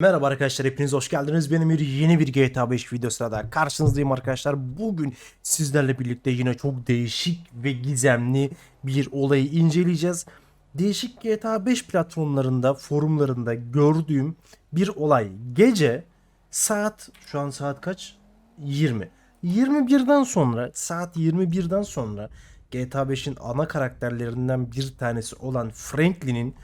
Merhaba arkadaşlar hepiniz hoş geldiniz. Benim bir yeni bir GTA 5 videosuyla da karşınızdayım arkadaşlar. Bugün sizlerle birlikte yine çok değişik ve gizemli bir olayı inceleyeceğiz. Değişik GTA 5 platformlarında, forumlarında gördüğüm bir olay. Gece saat şu an saat kaç? 20. 21'den sonra saat 21'den sonra GTA 5'in ana karakterlerinden bir tanesi olan Franklin'in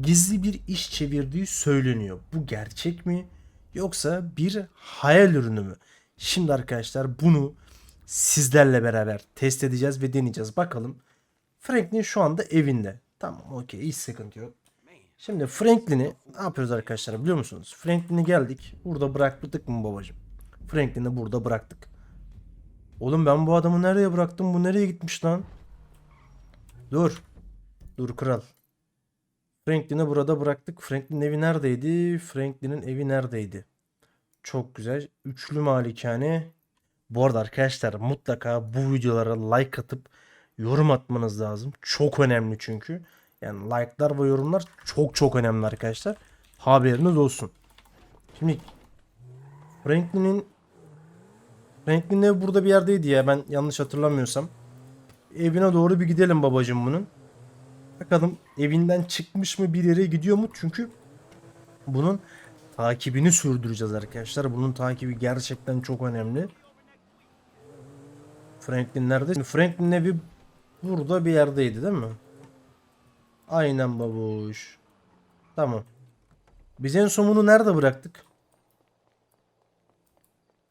gizli bir iş çevirdiği söyleniyor. Bu gerçek mi yoksa bir hayal ürünü mü? Şimdi arkadaşlar bunu sizlerle beraber test edeceğiz ve deneyeceğiz. Bakalım Franklin şu anda evinde. Tamam okey hiç sıkıntı yok. Şimdi Franklin'i ne yapıyoruz arkadaşlar biliyor musunuz? Franklin'i geldik. Burada bıraktık mı babacım? Franklin'i burada bıraktık. Oğlum ben bu adamı nereye bıraktım? Bu nereye gitmiş lan? Dur. Dur kral. Franklin'i burada bıraktık. Franklin'in evi neredeydi? Franklin'in evi neredeydi? Çok güzel. Üçlü malikane. Bu arada arkadaşlar mutlaka bu videolara like atıp yorum atmanız lazım. Çok önemli çünkü. Yani like'lar ve yorumlar çok çok önemli arkadaşlar. Haberiniz olsun. Şimdi Franklin'in Franklin'in evi burada bir yerdeydi ya ben yanlış hatırlamıyorsam. Evine doğru bir gidelim babacım bunun. Bakalım evinden çıkmış mı bir yere gidiyor mu? Çünkü bunun takibini sürdüreceğiz arkadaşlar. Bunun takibi gerçekten çok önemli. Franklin nerede? Şimdi Franklin'in evi burada bir yerdeydi değil mi? Aynen babuş. Tamam. Biz en son bunu nerede bıraktık?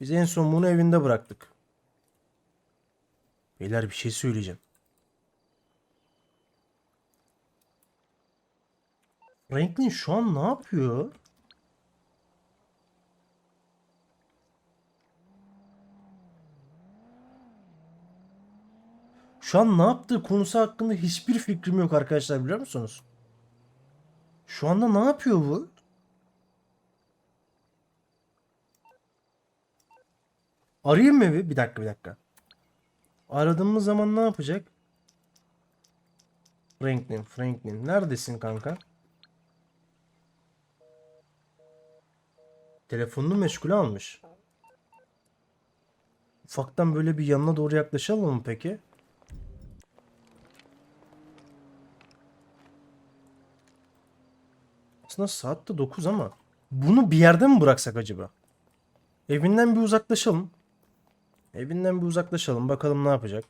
Biz en son bunu evinde bıraktık. Beyler bir şey söyleyeceğim. Franklin şu an ne yapıyor? Şu an ne yaptığı konusu hakkında hiçbir fikrim yok arkadaşlar biliyor musunuz? Şu anda ne yapıyor bu? Arayayım mı bir? Bir dakika bir dakika. Aradığımız zaman ne yapacak? Franklin, Franklin. Neredesin kanka? Telefonunu meşgule almış. Ufaktan böyle bir yanına doğru yaklaşalım mı peki? Aslında saat de 9 ama bunu bir yerde mi bıraksak acaba? Evinden bir uzaklaşalım. Evinden bir uzaklaşalım. Bakalım ne yapacak.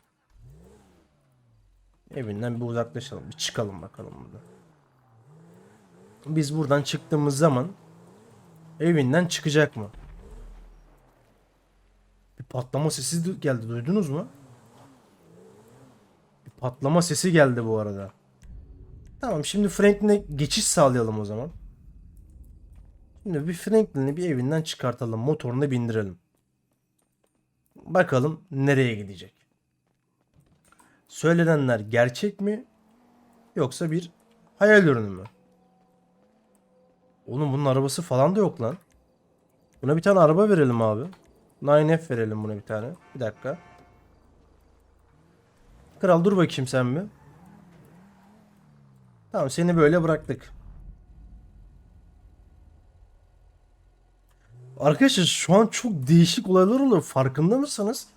Evinden bir uzaklaşalım. Bir çıkalım bakalım burada. Biz buradan çıktığımız zaman evinden çıkacak mı? Bir patlama sesi geldi. Duydunuz mu? Bir patlama sesi geldi bu arada. Tamam şimdi Franklin'e geçiş sağlayalım o zaman. Şimdi bir Franklin'i bir evinden çıkartalım. Motoruna bindirelim. Bakalım nereye gidecek. Söylenenler gerçek mi? Yoksa bir hayal ürünü mü? Oğlum bunun arabası falan da yok lan. Buna bir tane araba verelim abi. 9F verelim buna bir tane. Bir dakika. Kral dur bakayım sen bir. Tamam seni böyle bıraktık. Arkadaşlar şu an çok değişik olaylar oluyor. Farkında mısınız?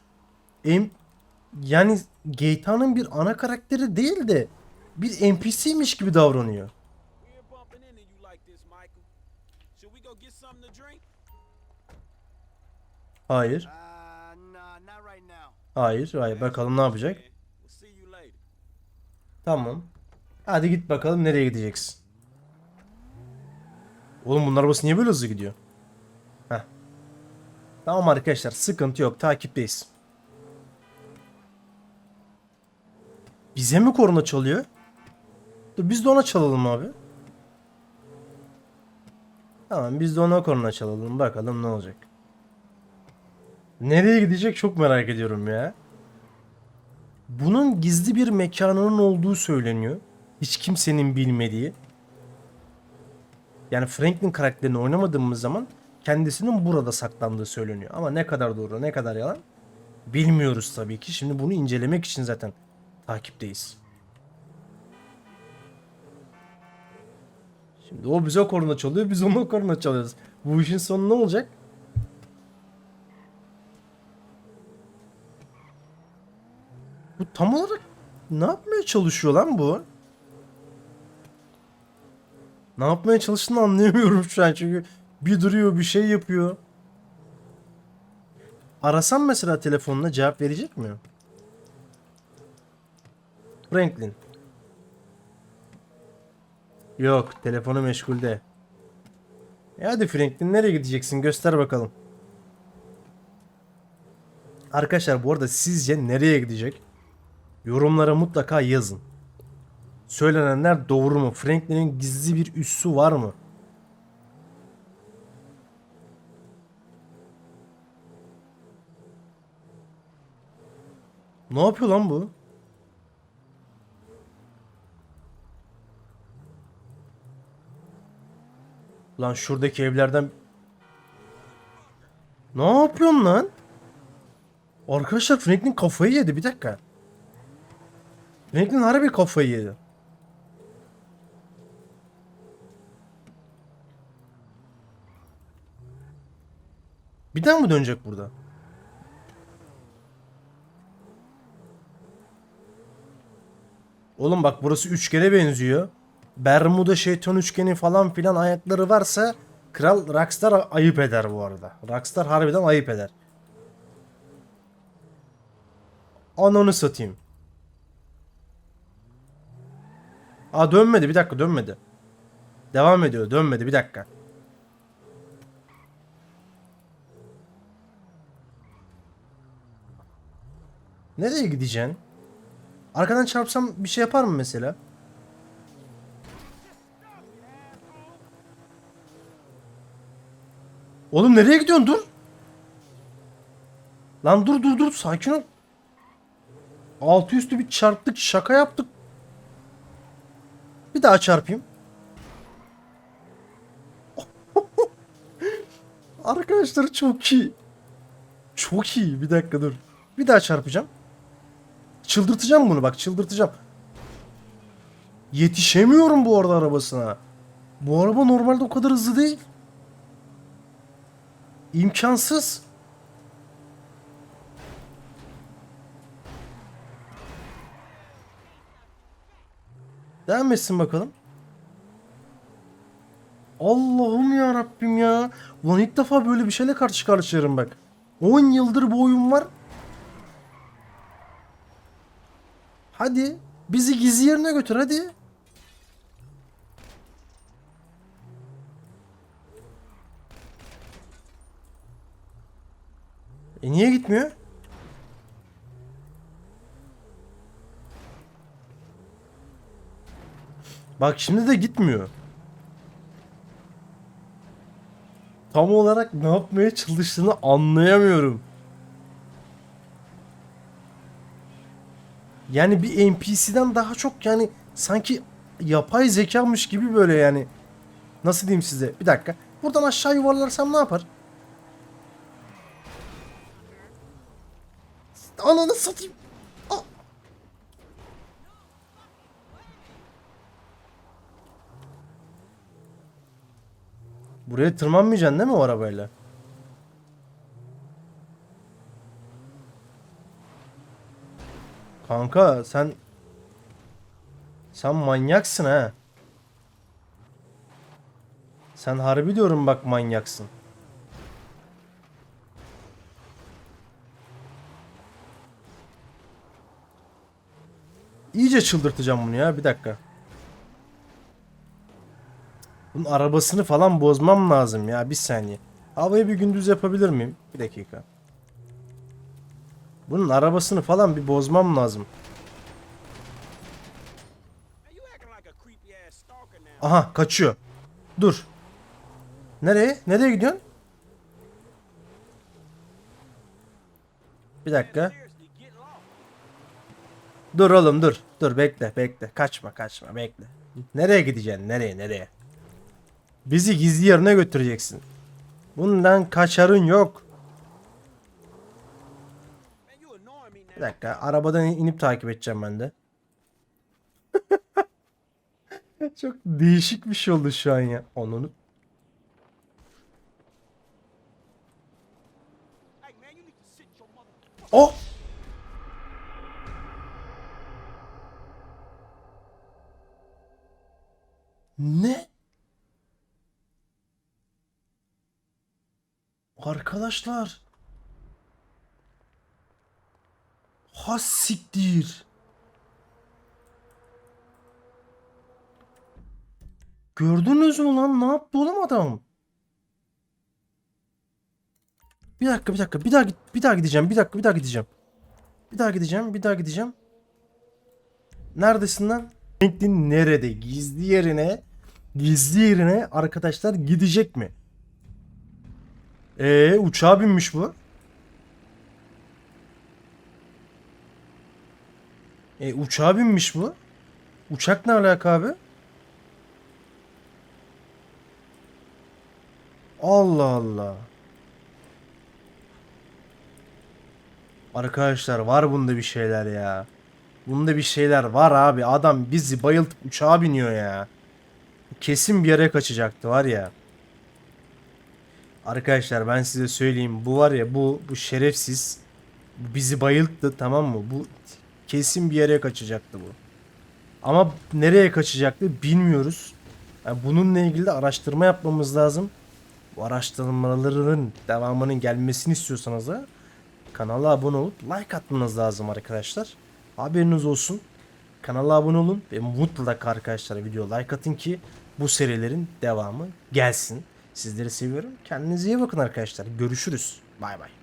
Em yani GTA'nın bir ana karakteri değil de bir NPC'miş gibi davranıyor. Hayır. Hayır. Hayır. Bakalım ne yapacak. Tamam. Hadi git bakalım nereye gideceksin. Oğlum bunun arabası niye böyle hızlı gidiyor? Heh. Tamam arkadaşlar sıkıntı yok takipteyiz. Bize mi korna çalıyor? Dur biz de ona çalalım abi. Tamam biz de ona korna çalalım bakalım ne olacak. Nereye gidecek çok merak ediyorum ya. Bunun gizli bir mekanının olduğu söyleniyor. Hiç kimsenin bilmediği. Yani Franklin karakterini oynamadığımız zaman kendisinin burada saklandığı söyleniyor. Ama ne kadar doğru ne kadar yalan bilmiyoruz tabii ki. Şimdi bunu incelemek için zaten takipteyiz. Şimdi o bize korna çalıyor biz ona korna çalıyoruz. Bu işin sonu ne olacak? Bu tam olarak ne yapmaya çalışıyor lan bu? Ne yapmaya çalıştığını anlayamıyorum şu an çünkü bir duruyor bir şey yapıyor. Arasam mesela telefonla cevap verecek mi? Franklin. Yok telefonu meşgulde. E hadi Franklin nereye gideceksin göster bakalım. Arkadaşlar bu arada sizce nereye gidecek? Yorumlara mutlaka yazın. Söylenenler doğru mu? Franklin'in gizli bir üssü var mı? Ne yapıyor lan bu? Lan şuradaki evlerden... Ne yapıyorsun lan? Arkadaşlar Franklin kafayı yedi bir dakika. Franklin harbi kafayı yedi. Bir daha mı dönecek burada? Oğlum bak burası üçgene benziyor. Bermuda şeytan üçgeni falan filan ayakları varsa Kral Rockstar ayıp eder bu arada. Rockstar harbiden ayıp eder. Ananı satayım. Aa dönmedi bir dakika dönmedi. Devam ediyor dönmedi bir dakika. Nereye gideceksin? Arkadan çarpsam bir şey yapar mı mesela? Oğlum nereye gidiyorsun? Dur. Lan dur dur dur sakin ol. Altı üstü bir çarptık şaka yaptık. Bir daha çarpayım. Arkadaşlar çok iyi. Çok iyi. Bir dakika dur. Bir daha çarpacağım. Çıldırtacağım bunu bak çıldırtacağım. Yetişemiyorum bu arada arabasına. Bu araba normalde o kadar hızlı değil. İmkansız. Devam etsin bakalım. Allah'ım ya Rabbim ya. Ulan ilk defa böyle bir şeyle karşı karşıyayım bak. 10 yıldır bu oyun var. Hadi bizi gizli yerine götür hadi. E niye gitmiyor? Bak şimdi de gitmiyor. Tam olarak ne yapmaya çalıştığını anlayamıyorum. Yani bir NPC'den daha çok yani sanki yapay zekamış gibi böyle yani. Nasıl diyeyim size? Bir dakika. Buradan aşağı yuvarlarsam ne yapar? Ananı satayım. Buraya tırmanmayacaksın değil mi o arabayla? Kanka sen sen manyaksın ha. Sen harbi diyorum bak manyaksın. İyice çıldırtacağım bunu ya bir dakika. Bunun arabasını falan bozmam lazım ya bir saniye. Havayı bir gündüz yapabilir miyim? Bir dakika. Bunun arabasını falan bir bozmam lazım. Aha kaçıyor. Dur. Nereye? Nereye gidiyorsun? Bir dakika. Dur oğlum dur. Dur bekle bekle. Kaçma kaçma bekle. Nereye gideceksin? Nereye nereye? Bizi gizli yerine götüreceksin. Bundan kaçarın yok. Bir dakika. Arabadan inip takip edeceğim ben de. Çok değişik bir şey oldu şu an ya. Onun. O! Ne? Arkadaşlar. Ha siktir. Gördünüz mü lan? Ne yaptı oğlum adam? Bir dakika bir dakika bir daha git bir daha gideceğim bir dakika bir daha gideceğim. Bir daha gideceğim bir daha gideceğim. Neredesin lan? LinkedIn nerede? Gizli yerine gizli yerine arkadaşlar gidecek mi? Ee uçağa binmiş bu. E uçağa binmiş bu. Uçak ne alaka abi? Allah Allah. Arkadaşlar var bunda bir şeyler ya. Bunda bir şeyler var abi. Adam bizi bayıltıp uçağa biniyor ya. Kesin bir yere kaçacaktı var ya. Arkadaşlar ben size söyleyeyim. Bu var ya bu bu şerefsiz bizi bayılttı tamam mı? Bu kesin bir yere kaçacaktı bu. Ama nereye kaçacaktı bilmiyoruz. Yani bununla ilgili de araştırma yapmamız lazım. Bu araştırmaların devamının gelmesini istiyorsanız da kanala abone olup like atmanız lazım arkadaşlar. Haberiniz olsun. Kanala abone olun ve mutlaka arkadaşlar video like atın ki bu serilerin devamı gelsin. Sizleri seviyorum. Kendinize iyi bakın arkadaşlar. Görüşürüz. Bay bay.